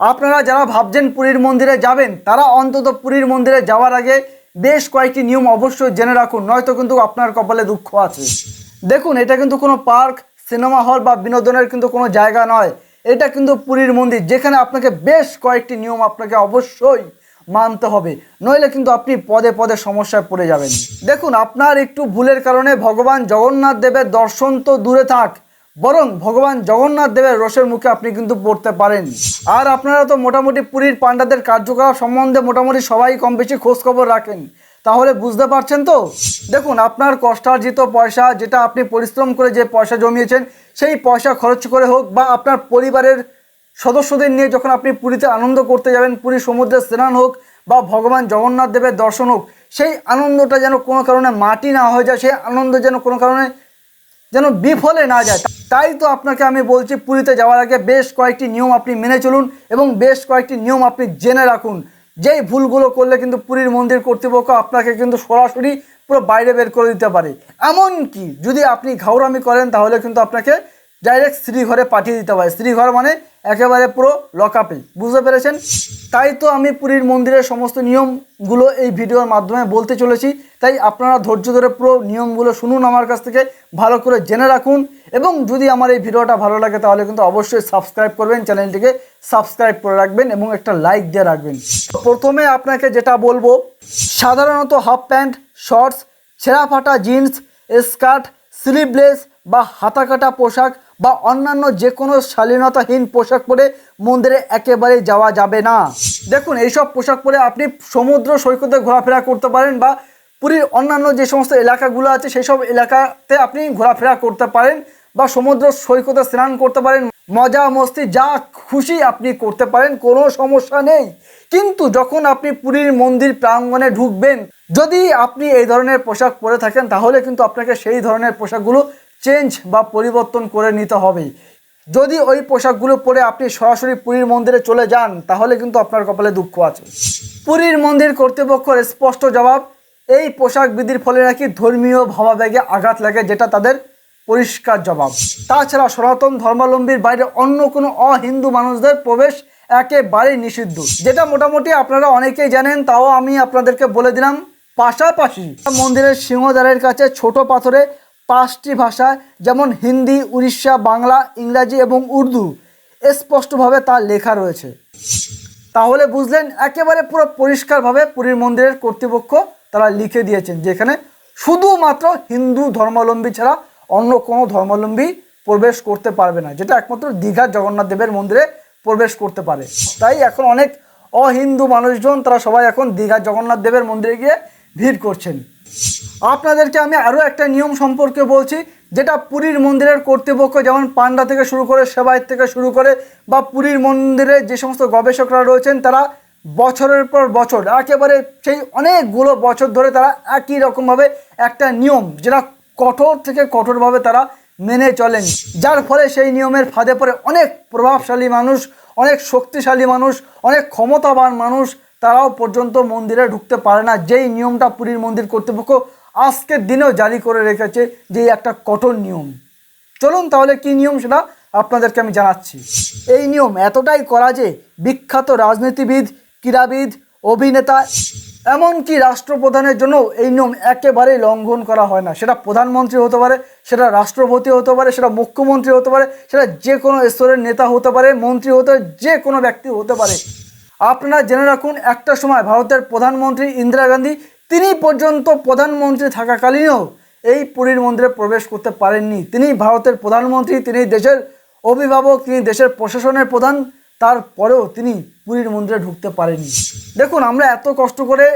আপনারা যারা ভাবছেন পুরীর মন্দিরে যাবেন, তারা অন্তত পুরীর মন্দিরে যাওয়ার আগে বেশ কয়েকটি নিয়ম অবশ্যই জেনে রাখুন, নয়তো কিন্তু আপনার কপালে দুঃখ আছে। দেখুন, এটা কিন্তু কোনো পার্ক, সিনেমা হল বা বিনোদনের কিন্তু কোনো জায়গা নয়। এটা কিন্তু পুরীর মন্দির, যেখানে আপনাকে বেশ কয়েকটি নিয়ম আপনাকে অবশ্যই মানতে হবে। নইলে কিন্তু আপনি পদে পদে সমস্যায় পড়ে যাবেন। দেখুন, আপনার একটু ভুলের কারণে ভগবান জগন্নাথ দেবের দর্শন তো দূরে থাক বরং ভগবান জগন্নাথ দেবের রসের মুখে আপনি কিন্তু পড়তে পারেন। আর আপনারা তো মোটামুটি পুরীর পাণ্ডাদের কার্যকলাপ সম্বন্ধে মোটামুটি সবাই কম বেশি খোঁজ খবর রাখেন। তাহলে বুঝতে পারছেন তো? দেখুন, আপনার কষ্টার্জিত পয়সা, যেটা আপনি পরিশ্রম করে যে পয়সা জমিয়েছেন, সেই পয়সা খরচ করে হোক বা আপনার পরিবারের সদস্যদের নিয়ে যখন আপনি পুরীতে আনন্দ করতে যাবেন, পুরী সমুদ্রে স্নান হোক বা ভগবান জগন্নাথ দেবের দর্শন হোক, সেই আনন্দটা যেন কোনো কারণে মাটি না হয়ে যায়, সেই আনন্দ যেন কোনো কারণে যেন বিফলে না যায়। তাই তো আপনাকে আমি বলছি, পুরীতে যাওয়ার আগে বেশ কয়েকটি নিয়ম আপনি মেনে চলুন এবং বেশ কয়েকটি নিয়ম আপনি জেনে রাখুন। যেই ভুলগুলো করলে কিন্তু পুরীর মন্দির কর্তৃপক্ষ আপনাকে কিন্তু সরাসরি পুরো বাইরে বের করে দিতে পারে। এমন কি যদি আপনি ঘাউরামি করেন, তাহলে কিন্তু আপনাকে ডাইরেক্ট শ্রীঘরে পাঠিয়ে দিতে পারে। শ্রীঘর মানে একেবারে পুরো লকআপে বুঝতে পেরেছেন? তাই তো আমি পুরীর মন্দিরের সমস্ত নিয়মগুলো এই ভিডিওর মাধ্যমে বলতে চলেছি। তাই আপনারা ধৈর্য ধরে পুরো নিয়মগুলো শুনুন আমার কাছ থেকে, ভালো করে জেনে রাখুন। এবং যদি আমার এই ভিডিওটা ভালো লাগে, তাহলে কিন্তু অবশ্যই সাবস্ক্রাইব করবেন, চ্যানেলটিকে সাবস্ক্রাইব করে রাখবেন এবং একটা লাইক দিয়ে রাখবেন। প্রথমে আপনাকে যেটা বলব, সাধারণত হাফ প্যান্ট শর্টস ছেঁড়া ফাটা জিন্স স্কার্ট স্লিভলেস বা হাতাকাটা পোশাক বা অন্যান্য যে কোনো শালীনতাহীন পোশাক পরে মন্দিরে একেবারে যাওয়া যাবে না। দেখুন, এইসব পোশাক পরে আপনি সমুদ্র সৈকতে ঘোরাফেরা করতে পারেন বা পুরীর অন্যান্য যে সমস্ত এলাকাগুলো আছে সেই সব এলাকাতে আপনি ঘোরাফেরা করতে পারেন বা সমুদ্র সৈকতে স্নান করতে পারেন। মজা, মস্তি, যা খুশি আপনি করতে পারেন, কোনো সমস্যা নেই। কিন্তু যখন আপনি পুরীর মন্দির প্রাঙ্গণে ঢুকবেন, যদি আপনি এই ধরনের পোশাক পরে থাকেন, তাহলে কিন্তু আপনাকে সেই ধরনের পোশাকগুলো চেঞ্জ বা পরিবর্তন করে নিতে হবে। যদি ওই পোশাকগুলো পরে আপনি সরাসরি পুরীর মন্দিরে চলে যান, তাহলে কিন্তু আপনার কপালে দুঃখ আছে। পুরীর মন্দির কর্তৃপক্ষের স্পষ্ট জবাব, এই পোশাক বিধির ফলে নাকি ধর্মীয় ভাবাবেগে আঘাত লাগে যেটা তাদের পরিষ্কার জবাব। তাছাড়া সনাতন ধর্মাবলম্বীর বাইরে অন্য কোনো অহিন্দু মানুষদের প্রবেশ একেবারেই নিষিদ্ধ। যেটা মোটামুটি আপনারা অনেকেই জানেন, তাও আমি আপনাদেরকে বলে দিলাম। পাশাপাশি মন্দিরের সিংহদ্বারের কাছে ছোট পাথরে পাঁচটি ভাষা, যেমন হিন্দি, উড়িষ্যা, বাংলা, ইংরাজি এবং উর্দু। স্পষ্টভাবে তার লেখা রয়েছে। তাহলে বুঝলেন, একেবারে পুরো পরিষ্কারভাবে পুরীর মন্দিরের কর্তৃপক্ষ তারা লিখে দিয়েছেন, যেখানে শুধুমাত্র হিন্দু ধর্মাবলম্বী ছাড়া অন্য কোনো ধর্মাবলম্বী প্রবেশ করতে পারবে না, যেটা একমাত্র দীঘার জগন্নাথ দেবের মন্দিরে প্রবেশ করতে পারে। তাই এখন অনেক অহিন্দু মানুষজন তারা সবাই এখন দীঘার জগন্নাথ দেবের মন্দিরে গিয়ে ভিড় করছেন। আপনাদেরকে আমি আরও একটা নিয়ম সম্পর্কে বলছি, যেটা পুরীর মন্দিরের কর্তৃপক্ষ যেমন পান্ডা থেকে শুরু করে সেবায়ত থেকে শুরু করে বা পুরীর মন্দিরে যে সমস্ত গবেষকরা রয়েছেন, তারা বছরের পর বছর, একেবারে সেই অনেকগুলো বছর ধরে তারা একই রকমভাবে একটা নিয়ম, যেটা কঠোর থেকে কঠোরভাবে তারা মেনে চলেন। যার ফলে সেই নিয়মের ফাঁদে পড়ে অনেক প্রভাবশালী মানুষ, অনেক শক্তিশালী মানুষ, অনেক ক্ষমতাবান মানুষ তারাও পর্যন্ত মন্দিরে ঢুকতে পারে না। যেই নিয়মটা পুরীর মন্দির কর্তৃপক্ষ আজকের দিনেও জারি করে রেখেছে যে একটা কঠোর নিয়ম। চলুন তাহলে কি নিয়ম সেটা আপনাদেরকে আমি জানাচ্ছি। এই নিয়ম এতটাই করা যে বিখ্যাত রাজনীতিবিদ, ক্রীড়াবিদ, অভিনেতা, এমনকি রাষ্ট্রপ্রধানের জন্য এই নিয়ম একেবারেই লঙ্ঘন করা হয় না। সেটা প্রধানমন্ত্রী হতে পারে, সেটা রাষ্ট্রপতি হতে পারে, সেটা মুখ্যমন্ত্রী হতে পারে, সেটা যে কোনো স্তরের নেতা হতে পারে, মন্ত্রী হতে যে কোনো ব্যক্তি হতে পারে। আপনারা জেনে রাখুন, একটা সময় ভারতের প্রধানমন্ত্রী ইন্দিরা গান্ধী, তিনি পর্যন্ত প্রধানমন্ত্রী থাকাকালীনও এই পুরীর মন্দিরে প্রবেশ করতে পারেননি। তিনি ভারতের প্রধানমন্ত্রী, তিনি দেশের অভিভাবক, তিনি দেশের প্রশাসনের প্রধান, তারপরেও তিনি পুরীর মন্দিরে ঢুকতে পারেননি। দেখুন, আমরা এত কষ্ট করে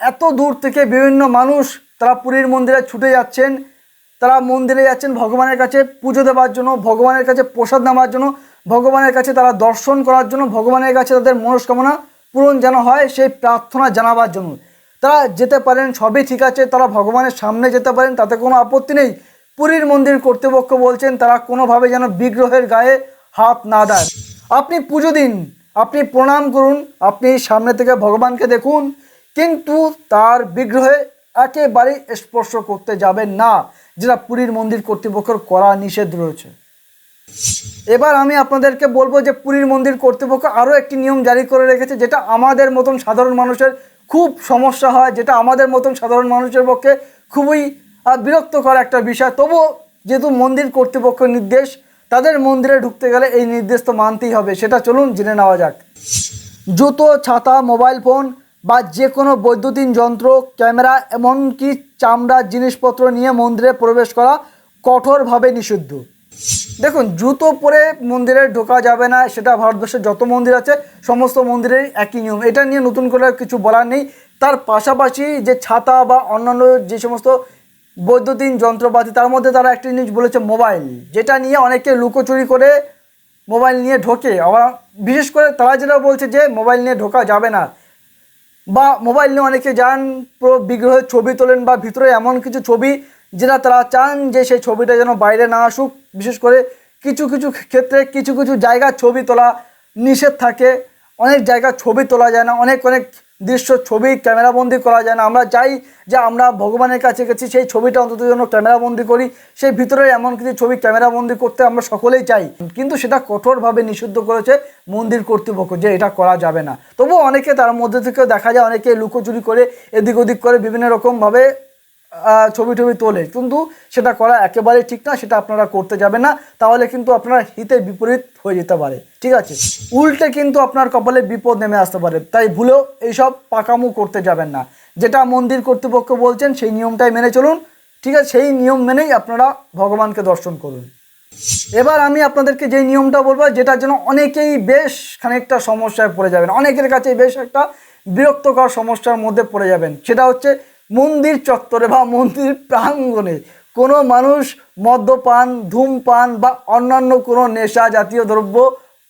এত দূর থেকে বিভিন্ন মানুষ তারা পুরীর মন্দিরে ছুটে যাচ্ছেন, তারা মন্দিরে যাচ্ছেন ভগবানের কাছে পুজো দেওয়ার জন্য, ভগবানের কাছে প্রসাদ নেওয়ার জন্য। ভগবানের কাছে তারা দর্শন করার জন্য, ভগবানের কাছে তাদের মনস্কামনা পূরণ যেন হয়, সেই প্রার্থনা জানাবার জন্য। তারা যেতে পারেন, সবই ঠিক আছে, তারা ভগবানের সামনে যেতে পারেন, তাতে কোনো আপত্তি নেই। পুরীর মন্দির কর্তৃপক্ষ বলছেন, তারা কোনোভাবে যেন বিগ্রহের গায়ে হাত না দেয়। আপনি পুজো দিন, আপনি প্রণাম করুন, আপনি সামনে থেকে ভগবানকে দেখুন, কিন্তু তার বিগ্রহে একেবারেই স্পর্শ করতে যাবেন না, যেটা পুরীর মন্দির কর্তৃপক্ষের করা নিষেধ রয়েছে। এবার আমি আপনাদেরকে বলব যে পুরীর মন্দির কর্তৃপক্ষ আরও একটি নিয়ম জারি করে রেখেছে, যেটা আমাদের মতন সাধারণ মানুষের খুব সমস্যা হয়, যেটা আমাদের মতন সাধারণ মানুষের পক্ষে খুবই বিরক্তকর একটা বিষয়। তবুও যেহেতু মন্দির কর্তৃপক্ষের নির্দেশ, তাদের মন্দিরে ঢুকতে গেলে এই নির্দেশ তো মানতেই হবে। সেটা চলুন জেনে নেওয়া যাক। জুতো, ছাতা, মোবাইল ফোন বা যে কোনো বৈদ্যুতিন যন্ত্র, ক্যামেরা, এমনকি চামড়ার জিনিসপত্র নিয়ে মন্দিরে প্রবেশ করা কঠোরভাবে নিষিদ্ধ। দেখুন, জুতো পরে মন্দিরে ঢোকা যাবে না, সেটা ভারতবর্ষের যত মন্দির আছে, সমস্ত মন্দিরের একই নিয়ম। এটা নিয়ে নতুন করে কিছু বলার নেই। তার পাশাপাশি যে ছাতা বা অন্যান্য যে সমস্ত বৈদ্যুতিন যন্ত্রপাতি, তার মধ্যে তারা একটি জিনিস বলেছে, মোবাইল। যেটা নিয়ে অনেকে লুকোচুরি করে মোবাইল নিয়ে ঢোকে। আবার বিশেষ করে তারা যেটা বলছে যে, মোবাইল নিয়ে ঢোকা যাবে না। বা মোবাইল নিয়ে অনেকে যান, পুরো বিগ্রহের ছবি তোলেন বা ভিতরে এমন কিছু ছবি যেটা তারা চান যে, সেই ছবিটা যেন বাইরে না আসুক। বিশেষ করে কিছু কিছু ক্ষেত্রে কিছু কিছু জায়গার ছবি তোলা নিষেধ থাকে। অনেক জায়গার ছবি তোলা যায় না, অনেক অনেক দৃশ্য ছবি ক্যামেরাবন্দি করা যায় না। আমরা চাই যে আমরা ভগবানের কাছে গেছি, সেই ছবিটা অন্তত যেন ক্যামেরাবন্দি করি। সেই ভিতরে এমন কিছু ছবি ক্যামেরাবন্দি করতে আমরা সকলেই চাই। কিন্তু সেটা কঠোরভাবে নিষিদ্ধ করেছে মন্দির কর্তৃপক্ষ যে এটা করা যাবে না। তবুও অনেকে তার মধ্যে থেকেও দেখা যায়, অনেকে লুকোচুরি করে এদিক ওদিক করে বিভিন্ন রকমভাবে ছবি টবি তোলে। কিন্তু সেটা করা একেবারেই ঠিক না, সেটা আপনারা করতে যাবেন না। তাহলে কিন্তু আপনার হিতে বিপরীত হয়ে যেতে পারে। ঠিক আছে? উল্টে কিন্তু আপনার কপালে বিপদ নেমে আসতে পারে। তাই ভুলেও এইসব পাকামু করতে যাবেন না। যেটা মন্দির কর্তৃপক্ষ বলছেন, সেই নিয়মটাই মেনে চলুন। ঠিক আছে? সেই নিয়ম মেনেই আপনারা ভগবানকে দর্শন করুন। এবার আমি আপনাদেরকে যে নিয়মটা বলব, যেটার জন্য অনেকেই বেশ খানিকটা সমস্যায় পড়ে যাবেন। অনেকের কাছে বেশ একটা বিরক্তকর সমস্যার মধ্যে পড়ে যাবেন। সেটা হচ্ছে মন্দির চত্বরে বা মন্দির প্রাঙ্গণে কোনো মানুষ মদ্যপান, ধূমপান বা অন্যান্য কোনো নেশা জাতীয় দ্রব্য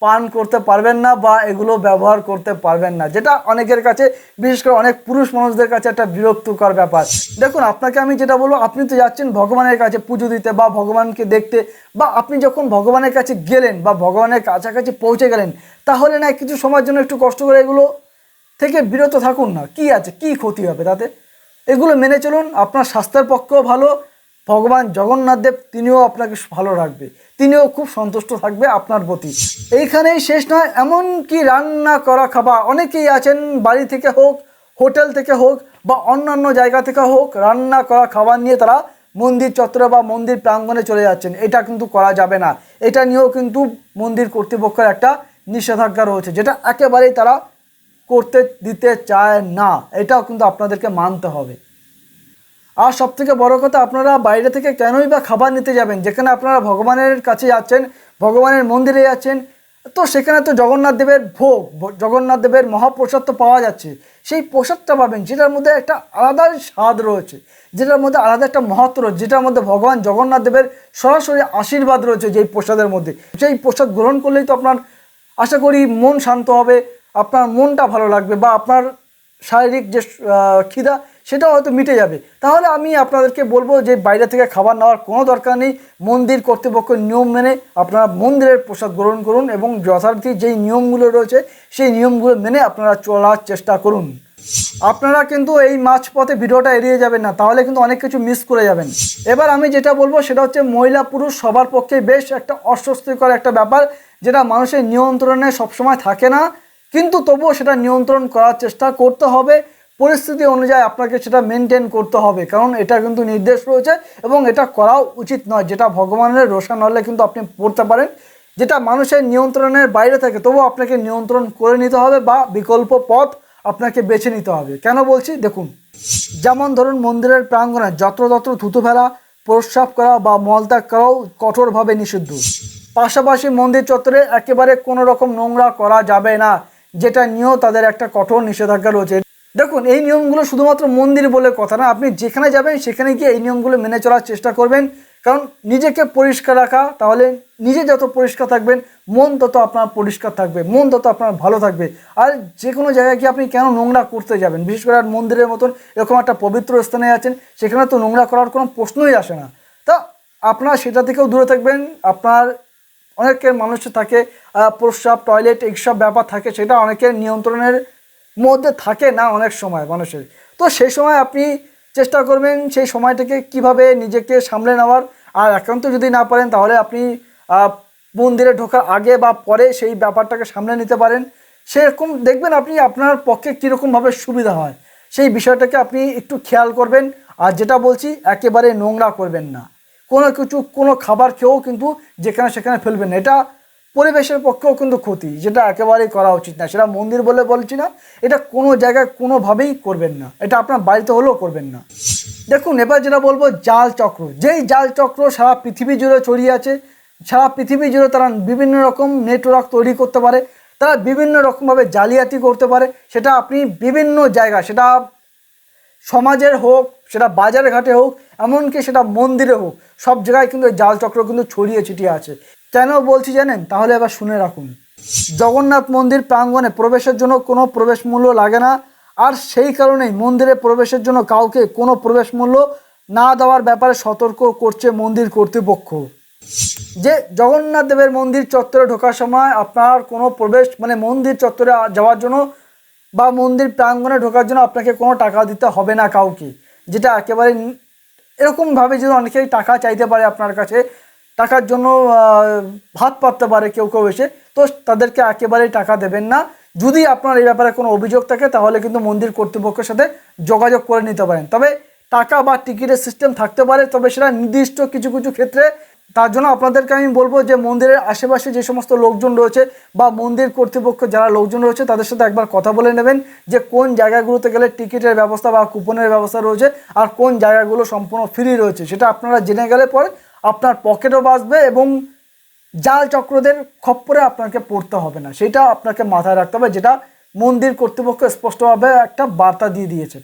পান করতে পারবেন না বা এগুলো ব্যবহার করতে পারবেন না। যেটা অনেকের কাছে, বিশেষ করে অনেক পুরুষ মানুষদের কাছে একটা বিরক্তকর ব্যাপার। দেখুন, আপনাকে আমি যেটা বলব, আপনি তো যাচ্ছেন ভগবানের কাছে পুজো দিতে বা ভগবানকে দেখতে বা আপনি যখন ভগবানের কাছে গেলেন বা ভগবানের কাছাকাছি পৌঁছে গেলেন, তাহলে না কিছু সময়ের জন্য একটু কষ্ট করে এগুলো থেকে বিরত থাকুন না। কি আছে? কি ক্ষতি হবে তাতে? এগুলো মেনে চলুন, আপনার স্বাস্থ্যের পক্ষেও ভালো, ভগবান জগন্নাথ দেব তিনিও আপনাকে ভালো রাখবে, তিনিও খুব সন্তুষ্ট থাকবে আপনার প্রতি। এইখানেই শেষ নয় এমন কি রান্না করা খাবার অনেকেই আছেন, বাড়ি থেকে হোক, হোটেল থেকে হোক, বা অন্যান্য জায়গা থেকে হোক, রান্না করা খাবার নিয়ে তারা মন্দির চত্বরে বা মন্দির প্রাঙ্গণে চলে যাচ্ছেন। এটা কিন্তু করা যাবে না। এটা নিয়েও কিন্তু মন্দির কর্তৃপক্ষের একটা নিষেধাজ্ঞা রয়েছে, যেটা একেবারেই তারা করতে দিতে চায় না, এটাও কিন্তু আপনাদেরকে মানতে হবে। আর সব থেকে বড় কথা, আপনারা বাইরে থেকে কেনই বা খাবার নিতে যাবেন? যেখানে আপনারা ভগবানের কাছে যাচ্ছেন, ভগবানের মন্দিরে যাচ্ছেন, তো সেখানে তো জগন্নাথ দেবের ভোগ, জগন্নাথ দেবের মহাপ্রসাদ তো পাওয়া যাচ্ছে। সেই প্রসাদটা পাবেন, যেটার মধ্যে একটা আলাদা স্বাদ রয়েছে, যেটার মধ্যে আলাদা একটা মহত্ব রয়েছে, যেটার মধ্যে ভগবান জগন্নাথ দেবের সরাসরি আশীর্বাদ রয়েছে, যেই প্রসাদের মধ্যে। সেই প্রসাদ গ্রহণ করলেই তো আপনার, আশা করি মন শান্ত হবে আপনার মনটা ভালো লাগবে বা আপনার শারীরিক যে খিদা সেটাও হয়তো মিটে যাবে। তাহলে আমি আপনাদেরকে বলব যে বাইরে থেকে খাবার নেওয়ার কোনো দরকার নেই। মন্দির কর্তৃপক্ষের নিয়ম মেনে আপনারা মন্দিরের প্রসাদ গ্রহণ করুন এবং যথার্থী যেই নিয়মগুলো রয়েছে, সেই নিয়মগুলো মেনে আপনারা চলার চেষ্টা করুন। আপনারা কিন্তু এই মাঝপথে ভিডিওটা এড়িয়ে যাবেন না, তাহলে কিন্তু অনেক কিছু মিস করে যাবেন। এবার আমি যেটা বলব সেটা হচ্ছে মহিলা পুরুষ সবার পক্ষে বেশ একটা অস্বস্তিকর একটা ব্যাপার, যেটা মানুষের নিয়ন্ত্রণে সবসময় থাকে না। কিন্তু তবুও সেটা নিয়ন্ত্রণ করার চেষ্টা করতে হবে। পরিস্থিতি অনুযায়ী আপনাকে সেটা মেনটেন করতে হবে। কারণ এটা কিন্তু নির্দেশ রয়েছে এবং এটা করাও উচিত নয়। যেটা ভগবানের রোশান হলে কিন্তু আপনি পড়তে পারেন। যেটা মানুষের নিয়ন্ত্রণের বাইরে থাকে, তবুও আপনাকে নিয়ন্ত্রণ করে নিতে হবে বা বিকল্প পথ আপনাকে বেছে নিতে হবে। কেন বলছি? দেখুন, যেমন ধরুন মন্দিরের প্রাঙ্গণে যত্রতত্র থুতু ফেলা, প্রস্রাব করা বা মলত্যাগ করাও কঠোরভাবে নিষিদ্ধ। পাশাপাশি মন্দির চত্বরে একেবারে কোনো রকম নোংরা করা যাবে না। যেটা নিয়েও তাদের একটা কঠোর নিষেধাজ্ঞা রয়েছে। দেখুন, এই নিয়মগুলো শুধুমাত্র মন্দির বলে কথা না, আপনি যেখানে যাবেন সেখানে গিয়ে এই নিয়মগুলো মেনে চলার চেষ্টা করবেন। কারণ নিজেকে পরিষ্কার রাখা, তাহলে নিজে যত পরিষ্কার থাকবেন, মন তত আপনার পরিষ্কার থাকবে, মন তত আপনার ভালো থাকবে। আর যে কোনো জায়গায় গিয়ে আপনি কেন নোংরা করতে যাবেন? বিশেষ করে আর মন্দিরের মতন এরকম একটা পবিত্র স্থানে আছেন, সেখানে তো নোংরা করার কোনো প্রশ্নই আসে না। তা আপনার সেটা থেকেও দূরে থাকবেন, আপনার অনেকের মানুষের থাকে প্রস্রাব টয়লেট এইসব ব্যাপার থাকে, সেটা অনেকের নিয়ন্ত্রণের মধ্যে থাকে না অনেক সময় মানুষের। তো সেই সময় আপনি চেষ্টা করবেন সেই সময়টাকে কীভাবে নিজেকে সামলে নেওয়ার। আর একান্ত যদি না পারেন, তাহলে আপনি মন্দিরে ঢোকার আগে বা পরে সেই ব্যাপারটাকে সামলে নিতে পারেন। সেরকম দেখবেন আপনি আপনার পক্ষে কীরকমভাবে সুবিধা হয়। সেই বিষয়টাকে আপনি একটু খেয়াল করবেন। আর যেটা বলছি, একেবারে নোংরা করবেন না। কোনো কিছু, কোনো খাবার খেয়েও কিন্তু যেখানে সেখানে ফেলবেন না। এটা পরিবেশের পক্ষেও কিন্তু ক্ষতি, যেটা একেবারেই করা উচিত না। সেটা মন্দির বলে বলছি না, এটা কোনো জায়গায় কোনোভাবেই করবেন না। এটা আপনার বাড়িতে হলেও করবেন না। দেখুন, এবার যেটা বলব, জাল চক্র। যেই জাল চক্র সারা পৃথিবী জুড়ে ছড়িয়ে আছে, সারা পৃথিবী জুড়ে তারা বিভিন্ন রকম নেটওয়ার্ক তৈরি করতে পারে, তারা বিভিন্ন রকমভাবে জালিয়াতি করতে পারে, সেটা আপনি বিভিন্ন জায়গা সেটা সমাজের হোক, সেটা বাজার ঘাটে হোক এমনকি সেটা মন্দিরে হোক, সব জায়গায় কিন্তু জাল চক্র কিন্তু ছড়িয়ে ছিটিয়ে আছে। কেন বলছি জানেন? তাহলে এবার শুনে রাখুন। জগন্নাথ মন্দির প্রাঙ্গণে প্রবেশের জন্য কোনো প্রবেশ মূল্য লাগে না, আর সেই কারণেই মন্দিরে প্রবেশের জন্য কাউকে কোনো প্রবেশ মূল্য না দেওয়ার ব্যাপারে সতর্ক করছে মন্দির কর্তৃপক্ষ। যে জগন্নাথ দেবের মন্দির চত্বরে ঢোকার সময় আপনার কোনো প্রবেশ মানে মন্দির চত্বরে যাওয়ার জন্য বা মন্দির প্রাঙ্গণে ঢোকার জন্য আপনাকে কোনো টাকা দিতে হবে না কাউকে, যেটা একেবারে এরকমভাবে যদি অনেকেই টাকা চাইতে পারে আপনার কাছে, টাকার জন্য ভাত পাততে পারে কেউ কেউ এসে, তো তাদেরকে একেবারেই টাকা দেবেন না। যদি আপনার এই ব্যাপারে কোনো অভিযোগ থাকে, তাহলে কিন্তু মন্দির কর্তৃপক্ষের সাথে যোগাযোগ করে নিতে পারেন। তবে টাকা বা টিকিটের সিস্টেম থাকতে পারে, তবে সেটা নির্দিষ্ট কিছু কিছু ক্ষেত্রে তার জন্য আপনাদেরকে আমি বলব যে মন্দিরের আশেপাশে যে সমস্ত লোকজন রয়েছে বা মন্দির কর্তৃপক্ষ যারা লোকজন রয়েছে, তাদের সাথে একবার কথা বলে নেবেন যে কোন জায়গাগুলোতে গেলে টিকিটের ব্যবস্থা বা কুপনের ব্যবস্থা রয়েছে আর কোন জায়গাগুলো সম্পূর্ণ ফ্রি রয়েছে। সেটা আপনারা জেনে গেলে পরে আপনার পকেটও বাঁচবে এবং জাল চক্রদের খপ্পরে আপনাকে পড়তে হবে না। সেটা আপনাকে মাথায় রাখতে হবে, যেটা মন্দির কর্তৃপক্ষ স্পষ্টভাবে একটা বার্তা দিয়ে দিয়েছে।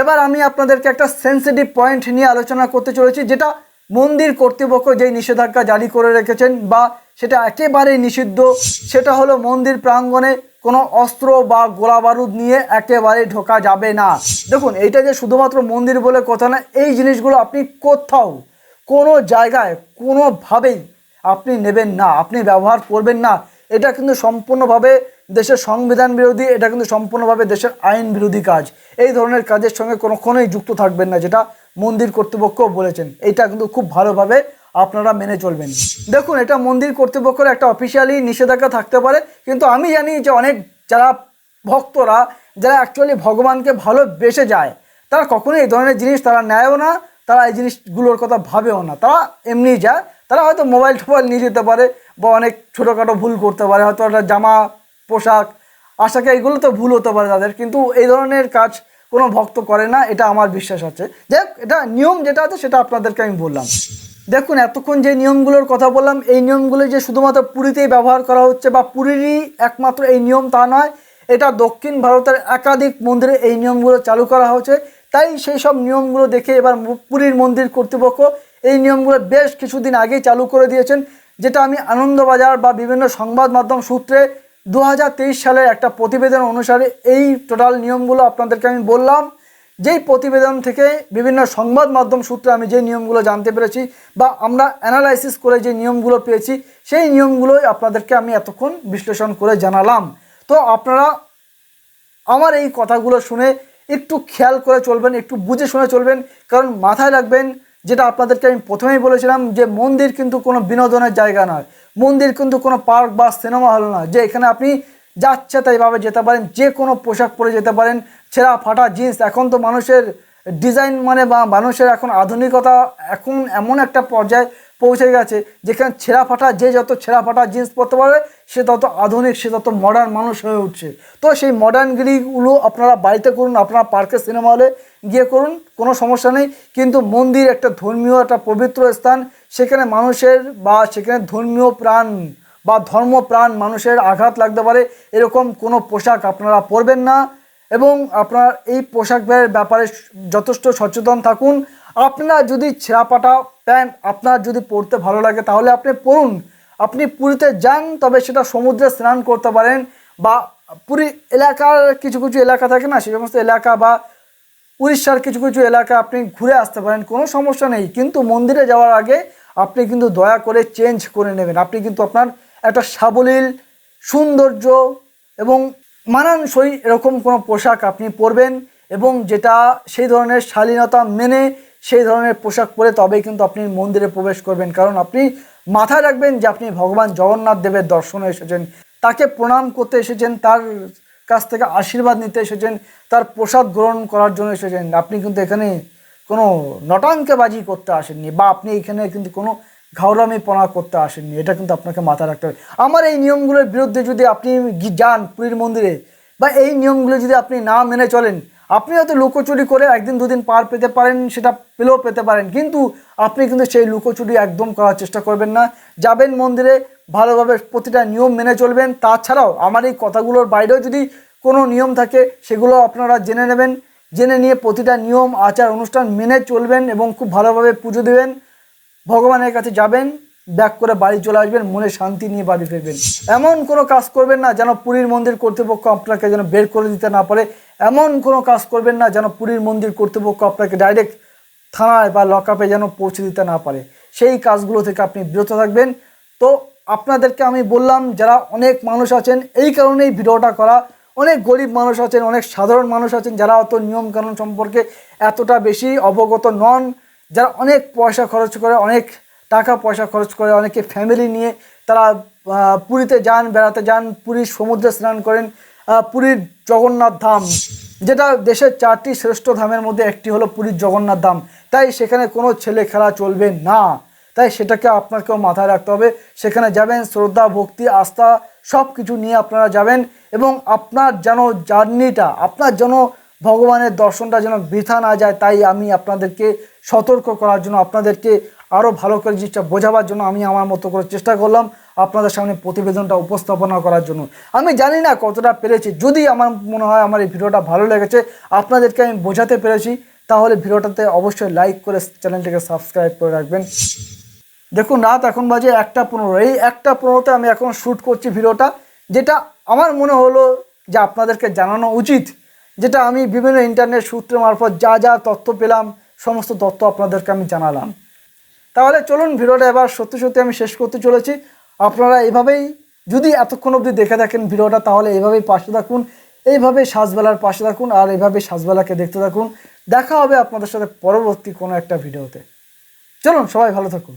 এবার আমি আপনাদেরকে একটা সেন্সিটিভ পয়েন্ট নিয়ে আলোচনা করতে চলেছি, যেটা মন্দির কর্তৃপক্ষ যেই নিষেধাজ্ঞা জারি করে রেখেছেন বা সেটা একেবারেই নিষিদ্ধ, সেটা হলো মন্দির প্রাঙ্গণে কোনো অস্ত্র বা গোলা বারুদ নিয়ে একেবারে ঢোকা যাবে না। দেখুন, এইটা যে শুধুমাত্র মন্দির বলে কথা না, এই জিনিসগুলো আপনি কোথাও, কোনো জায়গায়, কোনোভাবেই আপনি নেবেন না, আপনি ব্যবহার করবেন না। এটা কিন্তু সম্পূর্ণভাবে দেশের সংবিধান বিরোধী, এটা কিন্তু সম্পূর্ণভাবে দেশের আইন বিরোধী কাজ। এই ধরনের কাজের সঙ্গে কোনোক্ষণই যুক্ত থাকবেন না, যেটা মন্দির কর্তৃপক্ষ বলেছেন। এটা কিন্তু খুব ভালোভাবে আপনারা মেনে চলবেন। দেখুন, এটা মন্দির কর্তৃপক্ষের একটা অফিসিয়ালি নিষেধাজ্ঞা থাকতে পারে, কিন্তু আমি জানি যে অনেক যারা ভক্তরা, যারা অ্যাকচুয়ালি ভগবানকে ভালোবেসে যায়, তারা কখনোই এই ধরনের জিনিস তারা নেয়ও না, তারা এই জিনিসগুলোর কথা ভাবেও না। তারা এমনি যায়, তারা হয়তো মোবাইল টোবাইল নিয়ে যেতে পারে, বা অনেক ছোটোখাটো ভুল করতে পারে, হয়তো একটা জামা, পোশাক, আশাকে, এগুলো তো ভুল হতে পারে তাদের, কিন্তু এই ধরনের কাজ কোনো ভক্ত করে না, এটা আমার বিশ্বাস আছে। যাই এটা নিয়ম যেটা আছে, সেটা আপনাদেরকে আমি বললাম। দেখুন, এতক্ষণ যে নিয়মগুলোর কথা বললাম, এই নিয়মগুলো যে শুধুমাত্র পুরীতেই ব্যবহার করা হচ্ছে বা পুরীরই একমাত্র এই নিয়ম তা নয়, এটা দক্ষিণ ভারতের একাধিক মন্দিরে এই নিয়মগুলো চালু করা হয়েছে তাই সেই সব নিয়মগুলো দেখে এবার পুরীর মন্দির কর্তৃপক্ষ এই নিয়মগুলো বেশ কিছুদিন আগেই চালু করে দিয়েছেন, যেটা আমি আনন্দবাজার বা বিভিন্ন সংবাদ মাধ্যম সূত্রে দু হাজার তেইশ সালের একটা প্রতিবেদন অনুসারে এই টোটাল নিয়মগুলো আপনাদেরকে আমি বললাম। যেই প্রতিবেদন থেকে বিভিন্ন সংবাদ মাধ্যম সূত্রে আমি যে নিয়মগুলো জানতে পেরেছি বা আমরা অ্যানালাইসিস করে যে নিয়মগুলো পেয়েছি, সেই নিয়মগুলোই আপনাদেরকে আমি এতক্ষণ বিশ্লেষণ করে জানালাম। তো আপনারা আমার এই কথাগুলো শুনে একটু খেয়াল করে চলবেন, একটু বুঝে শুনে চলবেন, কারণ মাথায় রাখবেন যেটা আপনাদেরকে আমি প্রথমেই বলেছিলাম যে মন্দির কিন্তু কোনো বিনোদনের জায়গা নয়। মন্দির কিন্তু কোনো পার্ক বা সিনেমা হল নয়, যে এখানে আপনি যাচ্ছে তাইভাবে যেতে পারেন, যে কোনো পোশাক পরে যেতে পারেন, ছেঁড়া ফাটা জিন্স। এখন তো মানুষের ডিজাইন মানে বা মানুষের এখন আধুনিকতা এখন এমন একটা পর্যায়ে পৌঁছে গেছে, যেখানে ছেঁড়া ফাটা, যে যত ছেঁড়া ফাটা জিন্স পরতে পারবে, সে তত আধুনিক, সে তত মডার্ন মানুষ হয়ে উঠছে। তো সেই মডার্নগিরিগুলো আপনারা বাড়িতে করুন, আপনারা পার্কে সিনেমা হলে গিয়ে করুন, কোনো সমস্যা নেই। কিন্তু মন্দির একটা ধর্মীয়, একটা পবিত্র স্থান, সেখানে মানুষের বা সেখানে ধর্মীয় প্রাণ বা ধর্মপ্রাণ মানুষের আঘাত লাগতে পারে, এরকম কোনো পোশাক আপনারা পরবেন না। এবং আপনার এই পোশাকের ব্যাপারে যথেষ্ট সচেতন থাকুন। আপনার যদি ছেঁড়াপাটা প্যান্ট আপনার যদি পরতে ভালো লাগে, তাহলে আপনি পরুন। আপনি পুরীতে যান, তবে সেটা সমুদ্রে স্নান করতে পারেন বা পুরী এলাকার কিছু কিছু এলাকা থাকে না, সেই সমস্ত এলাকা বা উড়িষ্যার কিছু কিছু এলাকা আপনি ঘুরে আসতে পারেন, কোনো সমস্যা নেই। কিন্তু মন্দিরে যাওয়ার আগে আপনি কিন্তু দয়া করে চেঞ্জ করে নেবেন। আপনি কিন্তু আপনার একটা সাবলীল, সৌন্দর্য এবং মানানসই এরকম কোনো পোশাক আপনি পরবেন এবং যেটা সেই ধরনের শালীনতা মেনে সেই ধরনের পোশাক পরে তবেই কিন্তু আপনি মন্দিরে প্রবেশ করবেন। কারণ আপনি মাথায় রাখবেন যে আপনি ভগবান জগন্নাথ দেবের দর্শনে এসেছেন, তাকে প্রণাম করতে এসেছেন, তার কাছ থেকে আশীর্বাদ নিতে এসেছেন, তার প্রসাদ গ্রহণ করার জন্য এসেছেন। আপনি কিন্তু এখানে কোনো নটাঙ্কেবাজি করতে আসেননি বা আপনি এখানে কিন্তু কোনো ঘাওরামি পনা করতে আসেননি। এটা কিন্তু আপনাকে মাথায় রাখতে হবে। আমার এই নিয়মগুলোর বিরুদ্ধে যদি আপনি যান পুরীর মন্দিরে বা এই নিয়মগুলো যদি আপনি না মেনে চলেন আপনি হয়তো লুকোচুরি করে একদিন দুদিন পার পেতে পারেন, সেটা পেলেও পেতে পারেন, কিন্তু আপনি কিন্তু সেই লুকোচুরি একদম করার চেষ্টা করবেন না। যাবেন মন্দিরে, ভালোভাবে প্রতিটা নিয়ম মেনে চলবেন। তাছাড়াও আমার এই কথাগুলোর বাইরেও যদি কোনো নিয়ম থাকে, সেগুলো আপনারা জেনে নেবেন। জেনে নিয়ে প্রতিটা নিয়ম, আচার, অনুষ্ঠান মেনে চলবেন এবং খুব ভালোভাবে পুজো দেবেন। ভগবানের কাছে যাবেন। ব্যাক করে বাড়ি চলে আসবেন, মনে শান্তি নিয়ে বাড়ি ফিরবেন। এমন কোনো কাজ করবেন না যেন পুরীর মন্দির কর্তৃপক্ষ আপনাকে যেন বের করে দিতে না পারে। এমন কোনো কাজ করবেন না যেন পুরীর মন্দির কর্তৃপক্ষ আপনাকে ডাইরেক্ট থানায় বা লকআপে যেন পৌঁছে দিতে না পারে। সেই কাজগুলো থেকে আপনি বিরত থাকবেন। তো আপনাদেরকে আমি বললাম, যারা অনেক মানুষ আছেন, এই কারণেই ভিডিওটা করা। অনেক গরিব মানুষ আছেন, অনেক সাধারণ মানুষ আছেন, যারা অত নিয়মকানুন সম্পর্কে এতটা বেশি অবগত নন, যারা অনেক পয়সা খরচ করে, অনেক টাকা পয়সা খরচ করে অনেকে ফ্যামিলি নিয়ে তারা পুরীতে যান, বেড়াতে যান পুরীর সমুদ্রে স্নান করেন পুরীর জগন্নাথ ধাম, যেটা দেশের চারটি শ্রেষ্ঠ ধামের মধ্যে একটি হলো পুরীর জগন্নাথ ধাম। তাই সেখানে কোনো ছেলে খেলা চলবে না। তাই সেটাকে আপনাকেও মাথায় রাখতে হবে। সেখানে যাবেন, শ্রদ্ধা, ভক্তি, আস্থা সব কিছু নিয়ে আপনারা যাবেন এবং আপনার যেন জার্নিটা, আপনার যেন ভগবানের দর্শনটা যেন বৃথা না যায়, তাই আমি আপনাদেরকে সতর্ক করার জন্য আপনাদেরকে আরও ভালো করে জিনিসটা বোঝাবার জন্য আমি আমার মতো করে চেষ্টা করলাম আপনাদের সামনে প্রতিবেদনটা উপস্থাপনা করার জন্য। আমি জানি না কতটা পেরেছি, যদি আমার মনে হয় আমার এই ভিডিওটা ভালো লেগেছে, আপনাদেরকে আমি বোঝাতে পেরেছি, তাহলে ভিডিওটাতে অবশ্যই লাইক করে চ্যানেলটিকে সাবস্ক্রাইব করে রাখবেন। দেখুন, রাত এখন বাজে একটা পনেরো। এই একটা পনেরোতে আমি এখন শ্যুট করছি ভিডিওটা, যেটা আমার মনে হলো যে আপনাদেরকে জানানো উচিত, যেটা আমি বিভিন্ন ইন্টারনেট সূত্রের মারফত যা যা তথ্য পেলাম, সমস্ত তথ্য আপনাদেরকে আমি জানালাম। তাহলে চলুন ভিডিওটা এবার সত্যি সত্যি আমি শেষ করতে চলেছি। আপনারা এইভাবেই যদি এতক্ষণ অবধি দেখে থাকেন ভিডিওটা, তাহলে এইভাবেই পাশে থাকুন, এইভাবে সাজবেলার পাশে থাকুন আর এইভাবে সাজবেলাকে দেখতে থাকুন। দেখা হবে আপনাদের সাথে পরবর্তী কোনো একটা ভিডিওতে। চলুন, সবাই ভালো থাকুন।